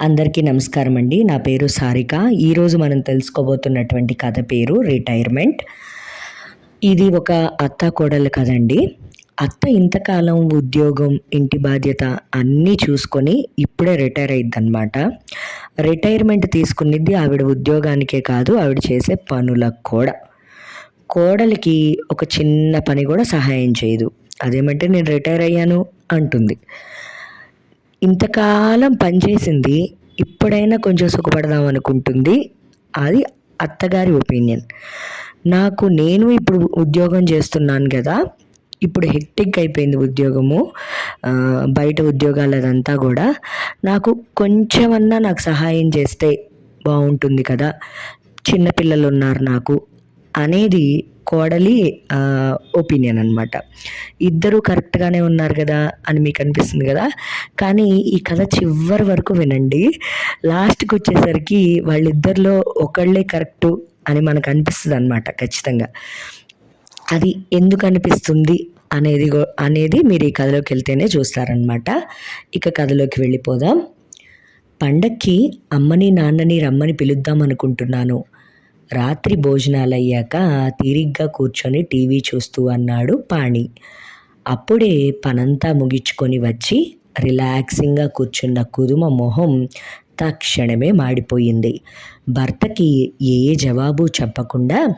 అందరికీ నమస్కారం అండి. నా పేరు సారిక. ఈరోజు మనం తెలుసుకోబోతున్నటువంటి కథ పేరు రిటైర్మెంట్. ఇది ఒక అత్త కోడలు కదండి. అత్త ఇంతకాలం ఉద్యోగం ఇంటి బాధ్యత అన్నీ చూసుకొని ఇప్పుడే రిటైర్ అయిందనమాట రిటైర్మెంట్ తీసుకునేది ఆవిడ ఉద్యోగానికే కాదు ఆవిడ చేసే పనులకు కూడా. కోడలికి ఒక చిన్న పని కూడా సహాయం చేయదు. అదేమంటే నేను రిటైర్ అయ్యాను అంటుంది. ఇంతకాలం పనిచేసింది ఇప్పుడైనా కొంచెం సుఖపడదాం అనుకుంటుంది. అది అత్తగారి ఒపీనియన్. నాకు నేను ఇప్పుడు ఉద్యోగం చేస్తున్నాను కదా ఇప్పుడు హెక్టిక్ అయిపోయింది ఉద్యోగము బయట ఉద్యోగాలదంతా కూడా. నాకు కొంచెమన్నా నాకు సహాయం చేస్తే బాగుంటుంది కదా చిన్నపిల్లలు ఉన్నారు నాకు అనేది కోడలి ఒపీనియన్ అనమాట ఇద్దరు కరెక్ట్గానే ఉన్నారు కదా అని మీకు అనిపిస్తుంది కదా? కానీ ఈ కథ చివరి వరకు వినండి. లాస్ట్కి వచ్చేసరికి వాళ్ళిద్దరిలో ఒకళ్ళే కరెక్టు అని మనకు అనిపిస్తుంది అనమాట ఖచ్చితంగా. అది ఎందుకు అనిపిస్తుంది అనేది అనేది మీరు ఈ కథలోకి వెళ్తేనే చూస్తారనమాట ఇక కథలోకి వెళ్ళిపోదాం. పండక్కి అమ్మని నాన్నని రమ్మని పిలుద్దాం అనుకుంటున్నాను. రాత్రి భోజనాలయ్యాక తీరిగ్గా కూర్చొని టీవీ చూస్తూ అన్నాడు పాణి. అప్పుడే పనంతా ముగించుకొని వచ్చి రిలాక్సింగ్గా కూర్చున్న కుదుమ మొహం తక్షణమే మాడిపోయింది. భర్తకి ఏ జవాబు చెప్పకుండా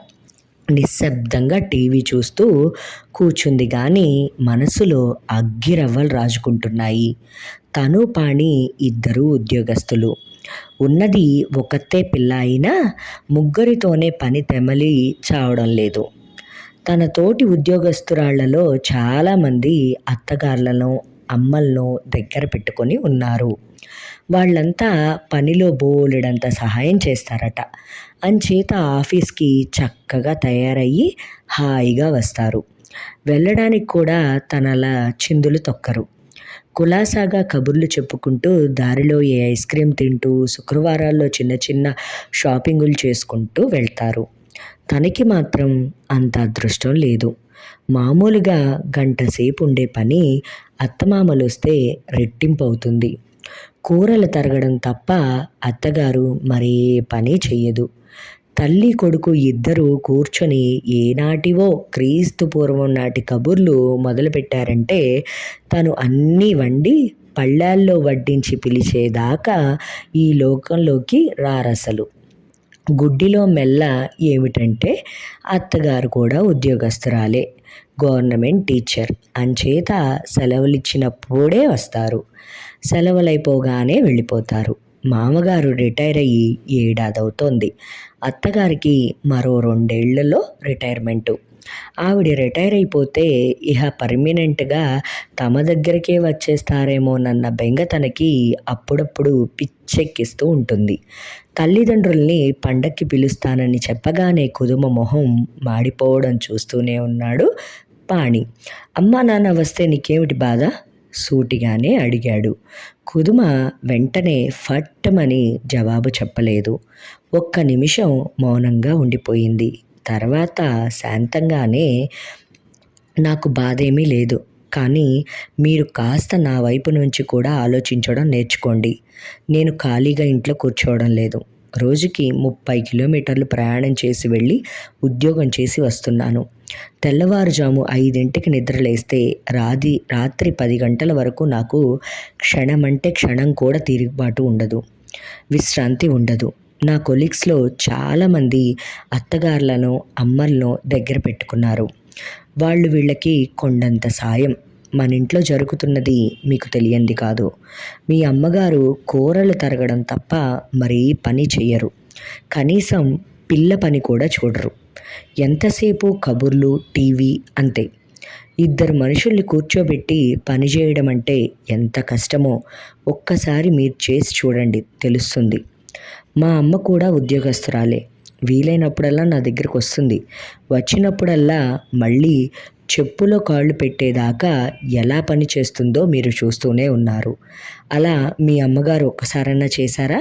నిశ్శబ్దంగా టీవీ చూస్తూ కూర్చుంది కానీ మనసులో అగ్గిరవ్వలు రాజుకుంటున్నాయి. తను పాణి ఇద్దరు ఉద్యోగస్తులు. ఉన్నది ఒకతే పిల్ల అయినా ముగ్గురితోనే పని తెమలి చావడం లేదు. తన తోటి ఉద్యోగస్తురాళ్ళలో చాలామంది అత్తగారులను అమ్మలను దగ్గర పెట్టుకొని ఉన్నారు. వాళ్ళంతా పనిలో బోలెడంత సహాయం చేస్తారట. అంచేత ఆఫీస్కి చక్కగా తయారయ్యి హాయిగా వస్తారు. వెళ్ళడానికి కూడా తనలా చిందులు తొక్కరు. కులాసాగా కబుర్లు చెప్పుకుంటూ దారిలో ఏ ఐస్ క్రీమ్ తింటూ శుక్రవారాల్లో చిన్న చిన్న షాపింగులు చేసుకుంటూ వెళ్తారు. తనకి మాత్రం అంత అదృష్టం లేదు. మామూలుగా గంట సేపు ఉండే పని అత్తమామలు వస్తే రెట్టింపు అవుతుంది కూరలు తరగడం తప్ప అత్తగారు మరే పని చెయ్యదు. తల్లి కొడుకు ఇద్దరూ కూర్చొని ఏనాటివో క్రీస్తు పూర్వం నాటి కబుర్లు మొదలుపెట్టారంటే తను అన్నీ వండి పళ్ళాల్లో వడ్డించి పిలిచేదాకా ఈ లోకంలోకి రారసలు. గుడ్డిలో మెల్ల ఏమిటంటే అత్తగారు కూడా ఉద్యోగస్తురాలే గవర్నమెంట్ టీచర్. అంచేత సెలవులిచ్చినప్పుడే వస్తారు. సెలవులైపోగానే వెళ్ళిపోతారు. మామగారు రిటైర్ అయ్యి ఏడాదవుతోంది. అత్తగారికి మరో రెండేళ్ళలో రిటైర్మెంటు. ఆవిడ రిటైర్ అయిపోతే ఇహ పర్మినెంట్గా తమ దగ్గరికే వచ్చేస్తారేమోనన్న బెంగ తనకి అప్పుడప్పుడు పిచ్చెక్కిస్తూ ఉంటుంది. తల్లిదండ్రుల్ని పండక్కి పిలుస్తానని చెప్పగానే కుదుమ మొహం మాడిపోవడం చూస్తూనే ఉన్నాడు పాణి. అమ్మా నాన్న వస్తే నీకేమిటి బాధ? సూటిగానే అడిగాడు. కుదుమ వెంటనే ఫట్టమని జవాబు చెప్పలేదు. ఒక్క నిమిషం మౌనంగా ఉండిపోయింది. తర్వాత శాంతంగానే నాకు బాధేమీ లేదు కానీ మీరు కాస్త నా వైపు నుంచి కూడా ఆలోచించడం నేర్చుకోండి. నేను ఖాళీగా ఇంట్లో కూర్చోవడం లేదు. రోజుకి ముప్పై కిలోమీటర్లు ప్రయాణం చేసి వెళ్ళి ఉద్యోగం చేసి వస్తున్నాను. తెల్లవారుజాము ఐదింటికి నిద్రలేస్తే రాది రాత్రి పది గంటల వరకు నాకు క్షణమంటే క్షణం కూడా తిరుగుబాటు ఉండదు. విశ్రాంతి ఉండదు. నా కొలీగ్స్లో చాలామంది అత్తగారులను అమ్మలను దగ్గర పెట్టుకున్నారు. వాళ్ళు వీళ్ళకి కొండంత సాయం. మన ఇంట్లో జరుగుతున్నది మీకు తెలియంది కాదు. మీ అమ్మగారు కూరలు తరగడం తప్ప మరీ పని చెయ్యరు. కనీసం పిల్ల పని కూడా చూడరు. ఎంతసేపు కబుర్లు టీవీ అంతే. ఇద్దరు మనుషుల్ని కూర్చోబెట్టి పని చేయడం అంటే ఎంత కష్టమో ఒక్కసారి మీరు చేసి చూడండి తెలుస్తుంది. మా అమ్మ కూడా ఉద్యోగస్తురాలే. వీలైనప్పుడల్లా నా దగ్గరకు వస్తుంది. వచ్చినప్పుడల్లా మళ్ళీ చెప్పులో కాళ్ళు పెట్టేదాకా ఎలా పని చేస్తుందో మీరు చూస్తూనే ఉన్నారు. అలా మీ అమ్మగారు ఒక్కసారన్నా చేశారా?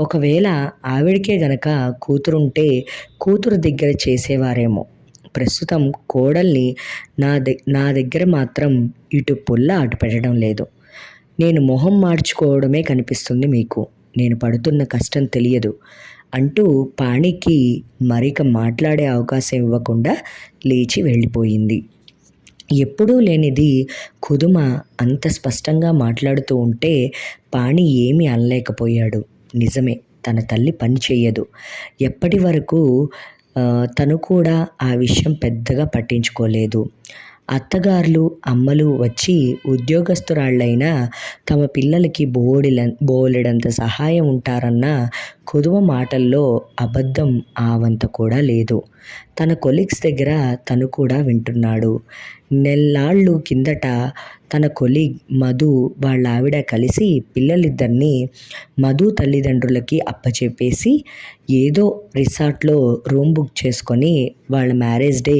ఒకవేళ ఆవిడకే గనక కూతురుంటే కూతురు దగ్గర చేసేవారేమో. ప్రస్తుతం కోడల్ని నా ద నా దగ్గర మాత్రం ఇటు పుల్ల అటు పెట్టడం లేదు. నేను మొహం మార్చుకోవడమే కనిపిస్తుంది మీకు. నేను పడుతున్న కష్టం తెలియదు అంటూ పాణికి మరిక మాట్లాడే అవకాశం ఇవ్వకుండా లేచి వెళ్ళిపోయింది. ఎప్పుడూ లేనిది కుదుమ అంత స్పష్టంగా మాట్లాడుతూ ఉంటే పాణి ఏమీ అనలేకపోయాడు. నిజమే తన తల్లి పని చేయదు ఎప్పటి వరకు తను కూడా ఆ విషయం పెద్దగా పట్టించుకోలేదు. అత్తగారులు అమ్మలు వచ్చి ఉద్యోగస్తురాళ్ళైనా తమ పిల్లలకి బోడిల బోలెడంత సహాయం ఉంటారన్న కుదువ మాటల్లో అబద్ధం ఆవంత కూడా లేదు. తన కొలీగ్స్ దగ్గర తను కూడా వింటున్నాడు. నెల్లాళ్ళు కిందట తన కొలీగ్ మధు వాళ్ళ ఆవిడ కలిసి పిల్లలిద్దరిని మధు తల్లిదండ్రులకి అప్పచెప్పేసి ఏదో రిసార్ట్లో రూమ్ బుక్ చేసుకొని వాళ్ళ మ్యారేజ్ డే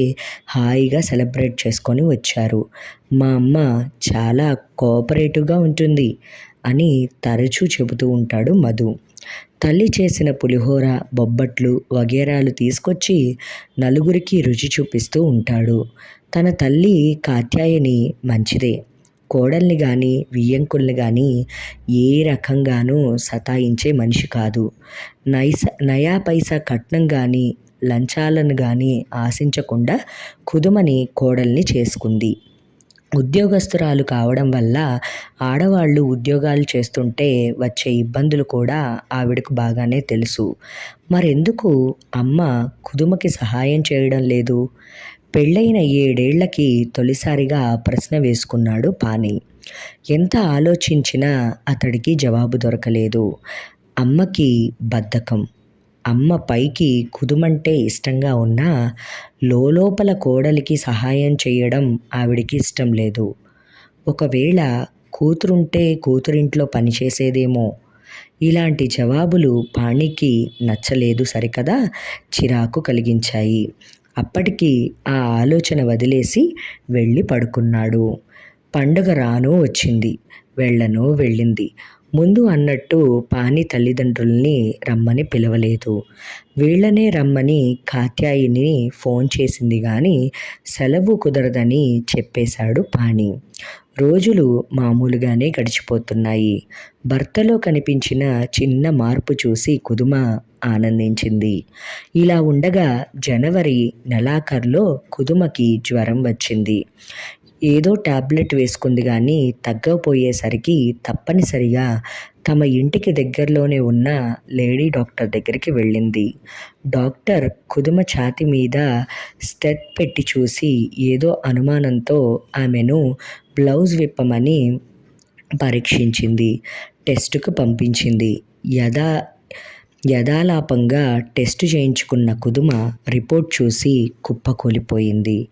హాయిగా సెలబ్రేట్ చేసుకొని వచ్చారు. మా అమ్మ చాలా కోఆపరేటివ్గా ఉంటుంది అని తరచూ చెబుతూ ఉంటాడు మధు. తల్లి చేసిన పులిహోర బొబ్బట్లు వగేరాలు తీసుకొచ్చి నలుగురికి రుచి చూపిస్తూ ఉంటాడు. తన తల్లి కాత్యాయని మంచిదే. కోడల్ని కానీ వియ్యంకుల్ని కానీ ఏ రకంగానూ సతాయించే మనిషి కాదు. నైస నయా పైసా కట్నం కానీ లంచాలను కానీ ఆశించకుండా కుదుమని కోడల్ని చేసుకుంది. ఉద్యోగస్తురాలు కావడం వల్ల ఆడవాళ్ళు ఉద్యోగాలు చేస్తుంటే వచ్చే ఇబ్బందులు కూడా ఆవిడకు బాగానే తెలుసు. మరెందుకు అమ్మ కుదుమకి సహాయం చేయడం లేదు? పెళ్ళైన ఏడేళ్ళకి తొలిసారిగా ప్రశ్న వేసుకున్నాడు పాని. ఎంత ఆలోచించినా అతడికి జవాబు దొరకలేదు. అమ్మకి బద్ధకం. అమ్మ పైకి కుదుమంటే ఇష్టంగా ఉన్నా లోపల కోడలికి సహాయం చేయడం ఆవిడికి ఇష్టం లేదు. ఒకవేళ కూతురుంటే కూతురింట్లో పనిచేసేదేమో ఇలాంటి జవాబులు పాణికి నచ్చలేదు సరికదా చిరాకు కలిగించాయి. అప్పటికి ఆ ఆలోచన వదిలేసి వెళ్ళి పడుకున్నాడు. పండుగ రాను వచ్చింది. వెళ్ళను వెళ్ళింది. ముందు అన్నట్టు పాని తల్లిదండ్రుల్ని రమ్మని పిలవలేదు. వీళ్ళనే రమ్మని కాత్యాయిని ఫోన్ చేసింది కానీ సెలవు కుదరదని చెప్పేశాడు పాణి. రోజులు మామూలుగానే గడిచిపోతున్నాయి. భర్తలో కనిపించిన చిన్న మార్పు చూసి కుదుమ ఆనందించింది. ఇలా ఉండగా జనవరి నెలాఖరులో కుదుమకి జ్వరం వచ్చింది. ఏదో ట్యాబ్లెట్ వేసుకుంది కానీ తగ్గకపోయేసరికి తప్పనిసరిగా తమ ఇంటికి దగ్గరలోనే ఉన్న లేడీ డాక్టర్ దగ్గరికి వెళ్ళింది. డాక్టర్ కుదుమ ఛాతి మీద స్టెత్ పెట్టి చూసి ఏదో అనుమానంతో ఆమెను బ్లౌజ్ విప్పమని పరీక్షించింది టెస్టుకు పంపించింది. యథా యథాలాపంగా టెస్ట్ చేయించుకున్న కుదుమ రిపోర్ట్ చూసి కుప్పకూలిపోయింది.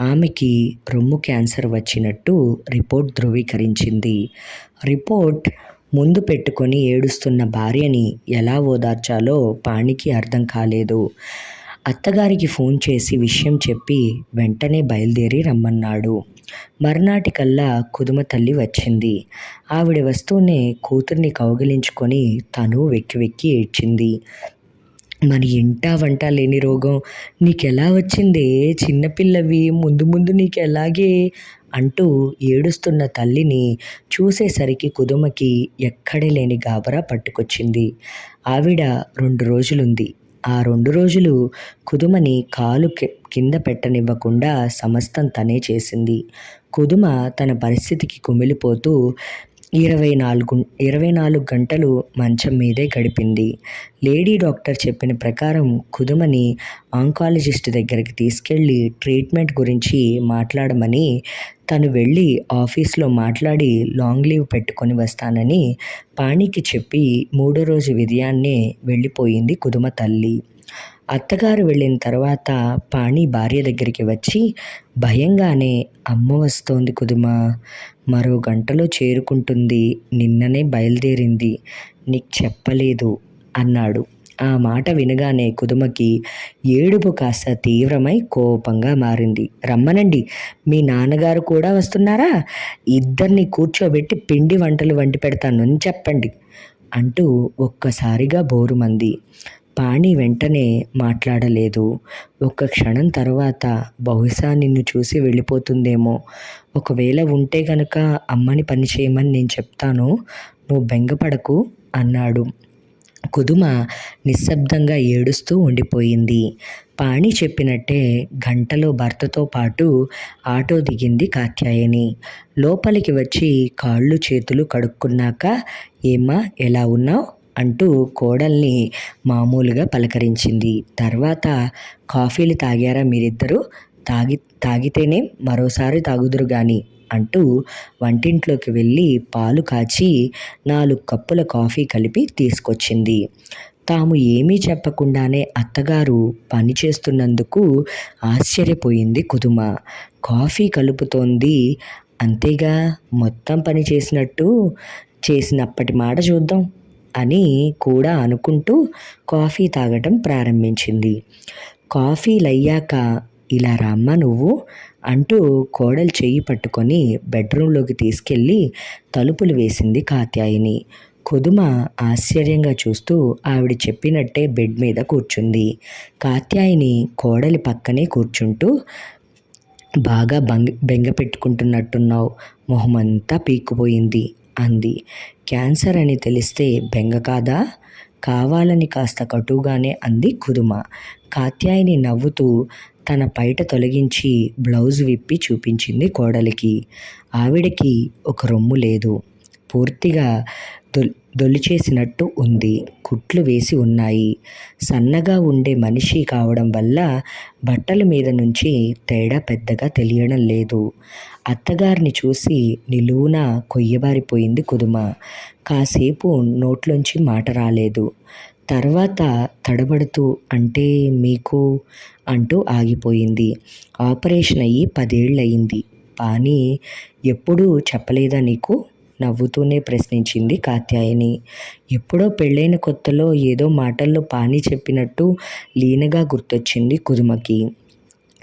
ఆమెకి రొమ్ము క్యాన్సర్ వచ్చినట్టు రిపోర్ట్ ధృవీకరించింది. రిపోర్ట్ ముందు పెట్టుకొని ఏడుస్తున్న భార్యని ఎలా ఓదార్చాలో పాణికి అర్థం కాలేదు. అత్తగారికి ఫోన్ చేసి విషయం చెప్పి వెంటనే బయలుదేరి రమ్మన్నాడు. మర్నాటికల్లా కుదుమ తల్లి వచ్చింది. ఆవిడ వస్తూనే కూతుర్ని కౌగిలించుకొని తను వెక్కి వెక్కి ఏడ్చింది. మరి ఇంట వంట లేని రోగం నీకెలా వచ్చిందే? చిన్నపిల్లవి ముందు ముందు నీకు ఎలాగే అంటూ ఏడుస్తున్న తల్లిని చూసేసరికి కుదుమకి ఎక్కడ లేని గాబరా పట్టుకొచ్చింది. ఆవిడ రెండు రోజులుంది. ఆ రెండు రోజులు కుదుమని కాలు కింద పెట్టనివ్వకుండా సమస్తం తనే చేసింది. కుదుమ తన పరిస్థితికి కుమిలిపోతూ ఇరవై నాలుగు ఇరవై నాలుగు గంటలు మంచం మీదే గడిపింది. లేడీ డాక్టర్ చెప్పిన ప్రకారం కుదుమని ఆంకాలజిస్ట్ దగ్గరికి తీసుకెళ్ళి ట్రీట్మెంట్ గురించి మాట్లాడమని తను వెళ్ళి ఆఫీస్లో మాట్లాడి లాంగ్ లీవ్ పెట్టుకొని వస్తానని పాణికి చెప్పి మూడో రోజు ఉదయాన్నే వెళ్ళిపోయింది కుదుమ తల్లి. అత్తగారు వెళ్ళిన తర్వాత పాణి భార్య దగ్గరికి వచ్చి భయంగానే అమ్మ వస్తోంది కుదుమ మరో గంటలో చేరుకుంటుంది. నిన్ననే బయలుదేరింది. నీకు చెప్పలేదు అన్నాడు. ఆ మాట వినగానే కుదుమకి ఏడుపు కాస్త తీవ్రమై కోపంగా మారింది. రమ్మనండి. మీ నాన్నగారు కూడా వస్తున్నారా? ఇద్దరిని కూర్చోబెట్టి పిండి వంటలు వండి పెడతాను. అని చెప్పండి అంటూ ఒక్కసారిగా బోరుమంది. పాణి వెంటనే మాట్లాడలేదు. ఒక్క క్షణం తర్వాత బహుశా నిన్ను చూసి వెళ్ళిపోతుందేమో. ఒకవేళ ఉంటే గనక అమ్మని పని చేయమని నేను చెప్తాను. నువ్వు బెంగపడకు అన్నాడు. కుదుమ నిశ్శబ్దంగా ఏడుస్తూ ఉండిపోయింది. పాణి చెప్పినట్టే గంటలో భర్తతో పాటు ఆటో దిగింది కాత్యాయని. లోపలికి వచ్చి కాళ్ళు చేతులు కడుక్కున్నాక ఏమ్మా ఎలా ఉన్నావు? అంటూ కోడల్ని మామూలుగా పలకరించింది. తర్వాత కాఫీలు తాగారా మీరిద్దరూ? తాగి తాగితేనే మరోసారి తాగుదురు గాని అంటూ వంటింట్లోకి వెళ్ళి పాలు కాచి నాలుగు కప్పుల కాఫీ కలిపి తీసుకొచ్చింది. తాము ఏమీ చెప్పకుండానే అత్తగారు పని చేస్తున్నందుకు ఆశ్చర్యపోయింది కుదుమ. కాఫీ కలుపుతోంది. అంతేగా? మొత్తం పని చేసినట్టు? చేసినప్పటి మాట చూద్దాం. అని కూడా అనుకుంటూ కాఫీ తాగటం ప్రారంభించింది. కాఫీలయ్యాక ఇలా రమ్మ నువ్వు అంటూ కోడలు చెయ్యి పట్టుకొని బెడ్రూమ్లోకి తీసుకెళ్ళి తలుపులు వేసింది కాత్యాయిని. కుదుమ ఆశ్చర్యంగా చూస్తూ ఆవిడ చెప్పినట్టే బెడ్ మీద కూర్చుంది. కాత్యాయిని కోడలి పక్కనే కూర్చుంటూ బాగా బంగ బెంగ పెట్టుకుంటున్నట్టున్నావు మొహమంతా పీక్కుపోయింది. అంది. క్యాన్సర్ అని తెలిస్తే బెంగ కాదా? కావాలని కాస్త కటువుగానే అంది కుదుమ. కాత్యాయిని నవ్వుతూ తన పైట తొలగించి బ్లౌజ్ విప్పి చూపించింది కోడలికి. ఆవిడకి ఒక రొమ్ము లేదు. పూర్తిగా దొల్ దొలిచేసినట్టు ఉంది. కుట్లు వేసి ఉన్నాయి. సన్నగా ఉండే మనిషి కావడం వల్ల బట్టల మీద నుంచి తేడా పెద్దగా తెలియడం లేదు. అత్తగారిని చూసి నిలువున కొయ్యబారిపోయింది కుదుమ. కాసేపు నోట్లోంచి మాట రాలేదు. తర్వాత తడబడుతూ అంటే మీకు? అంటూ ఆగిపోయింది. ఆపరేషన్ అయ్యి పదేళ్ళయింది. కానీ ఎప్పుడూ చెప్పలేదా నీకు? నవ్వుతూనే ప్రశ్నించింది కాత్యాయని. ఎప్పుడో పెళ్ళైన కొత్తలో ఏదో మాటల్లో పాని చెప్పినట్టు లీనగా గుర్తొచ్చింది కుదుమకి.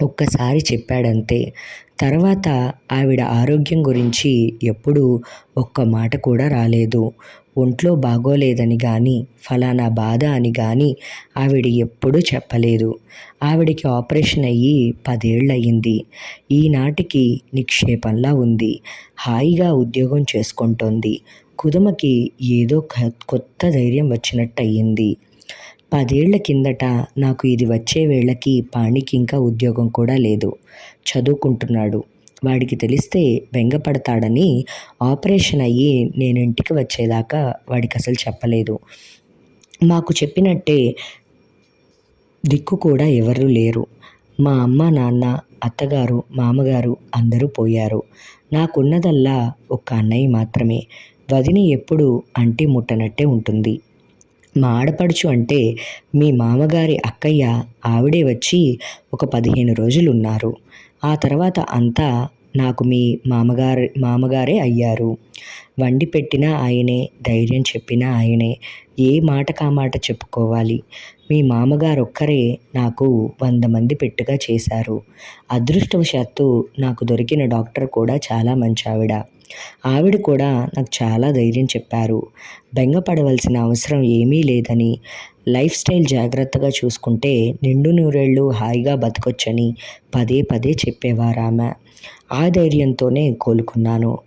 ఒక్కసారి చెప్పాడంతే. తర్వాత ఆవిడ ఆరోగ్యం గురించి ఎప్పుడూ ఒక్క మాట కూడా రాలేదు. ఒంట్లో బాగోలేదని కానీ ఫలానా బాధ అని కానీ ఆవిడ ఎప్పుడూ చెప్పలేదు. ఆవిడకి ఆపరేషన్ అయ్యి పదేళ్ళయింది. ఈనాటికి నిక్షేపంలా ఉంది. హాయిగా ఉద్యోగం చేసుకుంటోంది. కుదుమకి ఏదో కొత్త ధైర్యం వచ్చినట్టు అయ్యింది పదేళ్ళ కిందట నాకు ఇది వచ్చే వేళకి పాణికి ఇంకా ఉద్యోగం కూడా లేదు. చదువుకుంటున్నాడు. వాడికి తెలిస్తే బెంగపడతాడని ఆపరేషన్ అయ్యి నేను ఇంటికి వచ్చేదాకా వాడికి అసలు చెప్పలేదు. మాకు చెప్పినట్టే దిక్కు కూడా ఎవరు లేరు. మా అమ్మ నాన్న అత్తగారు మామగారు అందరూ పోయారు. నాకున్నదల్లా ఒక్క అన్నయ్య మాత్రమే. వదిని ఎప్పుడు అంటి ముట్టనట్టే ఉంటుంది. మా ఆడపడుచు అంటే మీ మామగారి అక్కయ్య ఆవిడే వచ్చి ఒక పదిహేను రోజులు ఉన్నారు ఆ తర్వాత అంతా నాకు మీ మామగారు మామగారే అయ్యారు. వండి పెట్టినా ఆయనే ధైర్యం చెప్పినా ఆయనే ఏ మాట కామాట చెప్పుకోవాలి. మీ మామగారు ఒక్కరే నాకు వంద మంది పెట్టుగా చేశారు. అదృష్టవశాత్తు నాకు దొరికిన డాక్టర్ కూడా చాలా మంచి ఆవిడ ఆవిడ కూడా నాకు చాలా ధైర్యం చెప్పారు. బెంగపడవలసిన అవసరం ఏమీ లేదని లైఫ్ స్టైల్ జాగ్రత్తగా చూసుకుంటే నిండు నూరేళ్ళు హాయిగా బతకొచ్చని పదే పదే చెప్పేవారు ఆమె ఆ ధైర్యంతోనే కోలుకున్నాను.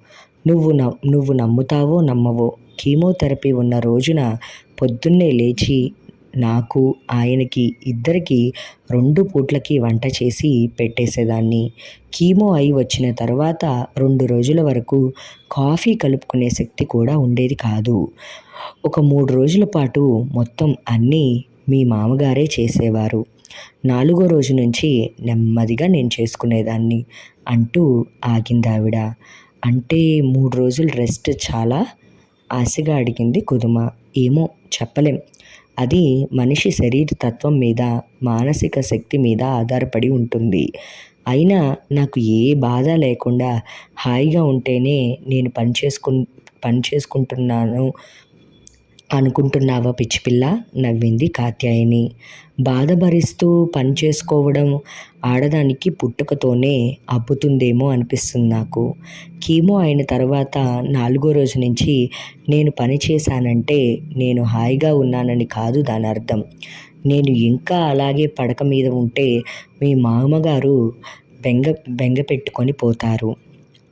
నువ్వు నువ్వు నమ్ముతావో నమ్మవో కీమోథెరపీ ఉన్న రోజున పొద్దున్నే లేచి నాకు ఆయనకి ఇద్దరికి రెండు పూట్లకి వంట చేసి పెట్టేసేదాన్ని. కీమో అయి వచ్చిన తర్వాత రెండు రోజుల వరకు కాఫీ కలుపుకునే శక్తి కూడా ఉండేది కాదు. ఒక మూడు రోజుల పాటు మొత్తం అన్నీ మీ మామగారే చేసేవారు. నాలుగో రోజు నుంచి నెమ్మదిగా నేను చేసుకునేదాన్ని అంటూ ఆగింది ఆవిడ అంటే మూడు రోజులు రెస్ట్ చాలా ఆశగా అడిగింది కుదుమ. ఏమో చెప్పలేం. అది మనిషి శరీర తత్వం మీద మానసిక శక్తి మీద ఆధారపడి ఉంటుంది. అయినా నాకు ఏ బాధ లేకుండా హాయిగా ఉంటేనే నేను పని చేసుకు పని చేసుకుంటున్నాను అనుకుంటున్నావా పిచ్చిపిల్ల నవ్వింది కాత్యాయని. బాధ భరిస్తూ పని చేసుకోవడం ఆడదానికి పుట్టుకతోనే అబ్బుతుందేమో అనిపిస్తుంది నాకు. కీమో అయిన తర్వాత నాలుగో రోజు నుంచి నేను పని చేశానంటే నేను హాయిగా ఉన్నానని కాదు దాని అర్థం. నేను ఇంకా అలాగే పడక మీద ఉంటే మీ మామగారు బెంగ బెంగ పెట్టుకొని పోతారు.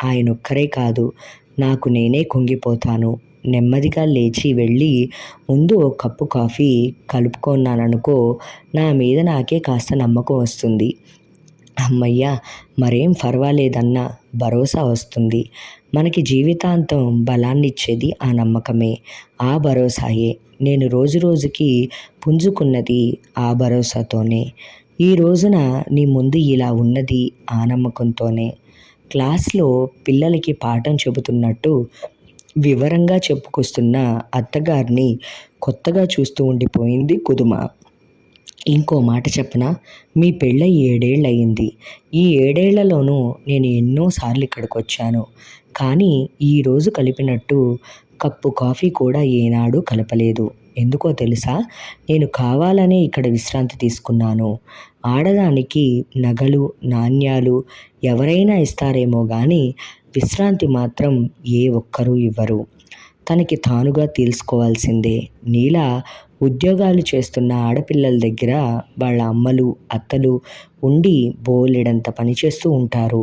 ఆయన ఒక్కరే కాదు నాకు నేనే కుంగిపోతాను. నెమ్మదిగా లేచి వెళ్ళి ముందు ఓ కప్పు కాఫీ కలుపుకున్నాననుకో నా మీద నాకే కాస్త నమ్మకం వస్తుంది. అమ్మయ్యా మరేం పర్వాలేదన్న భరోసా వస్తుంది. మనకి జీవితాంతం బలాన్నిచ్చేది ఆ నమ్మకమే ఆ భరోసాయే. నేను రోజు రోజుకి పుంజుకున్నది ఆ భరోసాతోనే. ఈ రోజున నీ ముందు ఇలా ఉన్నది ఆ నమ్మకంతోనే. క్లాస్లో పిల్లలకి పాఠం చెబుతున్నట్టు వివరంగా చెప్పుకొస్తున్న అత్తగారిని కొత్తగా చూస్తూ ఉండిపోయింది కుదుమ. ఇంకో మాట చెప్పనా? మీ పెళ్ళై ఏడేళ్ళు అయింది ఈ ఏడేళ్ళలోనూ నేను ఎన్నోసార్లు ఇక్కడికి వచ్చాను కానీ ఈరోజు కలిపినట్టు కప్పు కాఫీ కూడా ఏనాడు కలపలేదు. ఎందుకో తెలుసా? నేను కావాలనే ఇక్కడ విశ్రాంతి తీసుకున్నాను. ఆడదానికి నగలు నాణ్యాలు ఎవరైనా ఇస్తారేమో కానీ విశ్రాంతి మాత్రం ఏ ఒక్కరూ ఇవ్వరు. తనకి తానుగా తెలుసుకోవాల్సిందే నీలా ఉద్యోగాలు చేస్తున్న ఆడపిల్లల దగ్గర వాళ్ళ అమ్మలు అత్తలు ఉండి బోలెడంత పనిచేస్తూ ఉంటారు.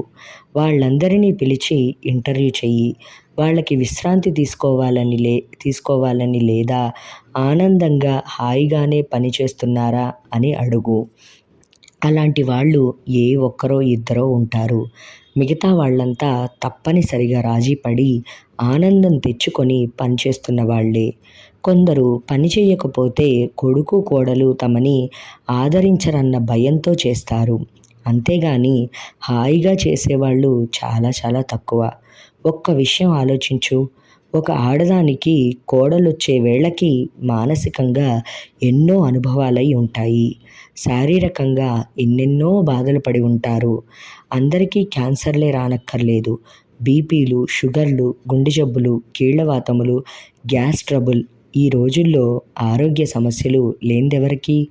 వాళ్ళందరినీ పిలిచి ఇంటర్వ్యూ చెయ్యి. వాళ్ళకి విశ్రాంతి తీసుకోవాలని లే తీసుకోవాలని లేదా ఆనందంగా హాయిగానే పని చేస్తున్నారా అని అడుగు. అలాంటి వాళ్ళు ఏ ఒక్కరో ఇద్దరో ఉంటారు. మిగతా వాళ్ళంతా తప్పనిసరిగా రాజీపడి ఆనందం తెచ్చుకొని పనిచేస్తున్న వాళ్ళే. కొందరు పని చేయకపోతే కొడుకు కోడలు తమని ఆదరించరన్న భయంతో చేస్తారు. అంతేగాని హాయిగా చేసేవాళ్ళు చాలా చాలా తక్కువ. ఒక్క విషయం ఆలోచించు. ఒక ఆడదానికి కోడలొచ్చే వేళకి మానసికంగా ఎన్నో అనుభవాలై ఉంటాయి. శారీరకంగా ఎన్నెన్నో బాధలు పడి ఉంటారు. అందరికీ క్యాన్సర్లే రానక్కర్లేదు. బీపీలు షుగర్లు గుండె జబ్బులు కీళ్ళవాతములు గ్యాస్ ట్రబుల్ ఈ రోజుల్లో ఆరోగ్య సమస్యలు లేనిదెవరికి?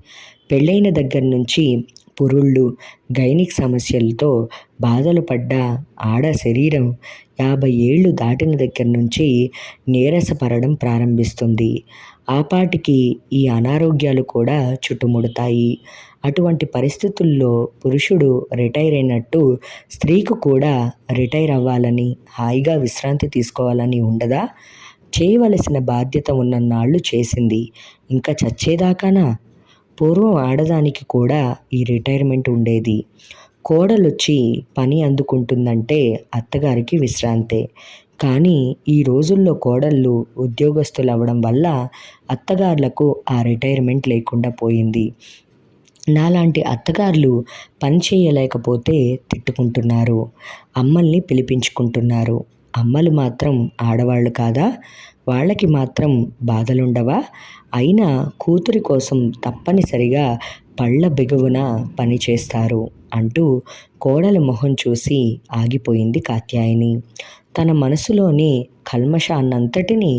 పెళ్ళైన దగ్గర నుంచి పురుళ్ళు గైనిక్ సమస్యలతో బాధలు పడ్డ ఆడ శరీరం యాభై ఏళ్ళు దాటిన దగ్గర నుంచి నీరసపడడం ప్రారంభిస్తుంది. ఆపాటికి ఈ అనారోగ్యాలు కూడా చుట్టుముడతాయి. అటువంటి పరిస్థితుల్లో పురుషుడు రిటైర్ అయినట్టు స్త్రీకు కూడా రిటైర్ అవ్వాలని హాయిగా విశ్రాంతి తీసుకోవాలని ఉండదా? చేయవలసిన బాధ్యత ఉన్నన్నాళ్ళు చేసింది. ఇంకా చచ్చేదాకానా? పూర్వం ఆడదానికి కూడా ఈ రిటైర్మెంట్ ఉండేది. కోడలొచ్చి పని అందుకుంటుందంటే అత్తగారికి విశ్రాంతే. కానీ ఈ రోజుల్లో కోడళ్ళు ఉద్యోగస్తులు అవ్వడం వల్ల అత్తగారులకు ఆ రిటైర్మెంట్ లేకుండా పోయింది. నాలాంటి అత్తగారులు పని చేయలేకపోతే తిట్టుకుంటున్నారు. అమ్మల్ని పిలిపించుకుంటున్నారు. అమ్మలు మాత్రం ఆడవాళ్ళు కాదా? వాళ్ళకి మాత్రం బాధలుండవా? అయినా కూతురి కోసం తప్పనిసరిగా పళ్ళ బిగువున పని చేస్తారు అంటూ కోడల మొహం చూసి ఆగిపోయింది కాత్యాయని. తన మనసులోని కల్మషాన్నంతటినీ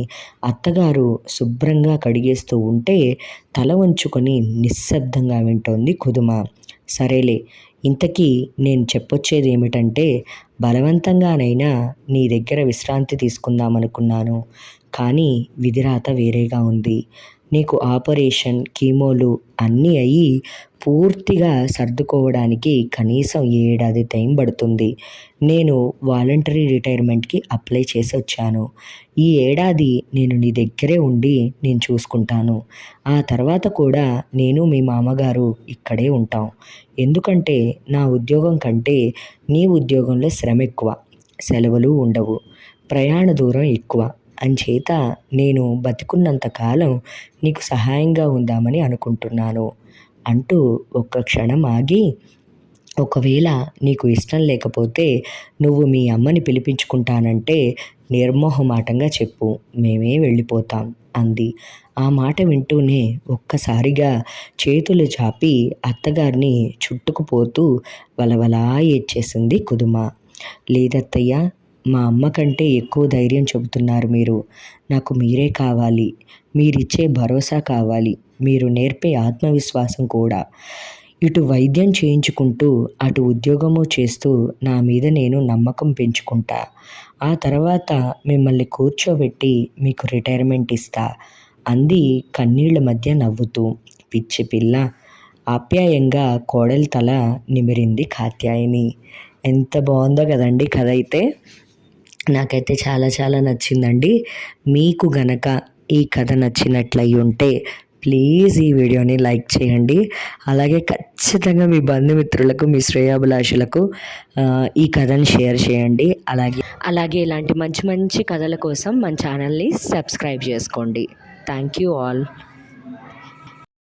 అత్తగారు శుభ్రంగా కడిగేస్తూ ఉంటే తల వంచుకొని నిశ్శబ్దంగా వింటోంది కుదుమ. సరేలే ఇంతకీ నేను చెప్పొచ్చేది ఏమిటంటే బలవంతంగానైనా నీ దగ్గర విశ్రాంతి తీసుకుందామనుకున్నాను. కానీ విధిరాత వేరేగా ఉంది. నీకు ఆపరేషన్ కీమోలు అన్నీ అయ్యి పూర్తిగా సర్దుకోవడానికి కనీసం ఏడాది టైం పడుతుంది. నేను వాలంటరీ రిటైర్మెంట్కి అప్లై చేసి వచ్చాను. ఈ ఏడాది నేను నీ దగ్గరే ఉండి నేను చూసుకుంటాను. ఆ తర్వాత కూడా నేను మీ మామగారు ఇక్కడే ఉంటాం. ఎందుకంటే నా ఉద్యోగం కంటే నీ ఉద్యోగంలో శ్రమ ఎక్కువ. సెలవులు ఉండవు. ప్రయాణ దూరం ఎక్కువ. అంచేత నేను బతికున్నంత కాలం నీకు సహాయంగా ఉందామని అనుకుంటున్నాను. అంటూ ఒక్క క్షణం ఆగి ఒకవేళ నీకు ఇష్టం లేకపోతే నువ్వు మీ అమ్మని పిలిపించుకుంటానంటే నిర్మోహమాటంగా చెప్పు మేమే వెళ్ళిపోతాం అంది. ఆ మాట వింటూనే ఒక్కసారిగా చేతులు చాపి అత్తగారిని చుట్టుకుపోతూ వలవలా ఏడ్చేసింది కుదుమ. లేదత్తయ్య మా అమ్మ కంటే ఎక్కువ ధైర్యం చెబుతున్నారు మీరు. నాకు మీరే కావాలి. మీరిచ్చే భరోసా కావాలి. మీరు నేర్పే ఆత్మవిశ్వాసం కూడా. ఇటు వైద్యం చేయించుకుంటూ అటు ఉద్యోగము చేస్తూ నా మీద నేను నమ్మకం పెంచుకుంటా. ఆ తర్వాత మిమ్మల్ని కూర్చోబెట్టి మీకు రిటైర్మెంట్ ఇస్తా అంది కన్నీళ్ళ మధ్య నవ్వుతూ. పిచ్చి పిల్ల ఆప్యాయంగా కోడలి తల నిమిరింది కాత్యాయని. ఎంత బాగుందో కదండి కథ అయితే. నాకైతే చాలా చాలా నచ్చిందండి. మీకు గనక ఈ కథ నచ్చినట్లయి ఉంటే ప్లీజ్ ఈ వీడియోని లైక్ చేయండి. అలాగే ఖచ్చితంగా మీ బంధుమిత్రులకు మీ శ్రేయాభిలాషులకు ఈ కథని షేర్ చేయండి. అలాగే అలాగే ఇలాంటి మంచి మంచి కథల కోసం మన ఛానల్ని సబ్స్క్రైబ్ చేసుకోండి. Thank you all.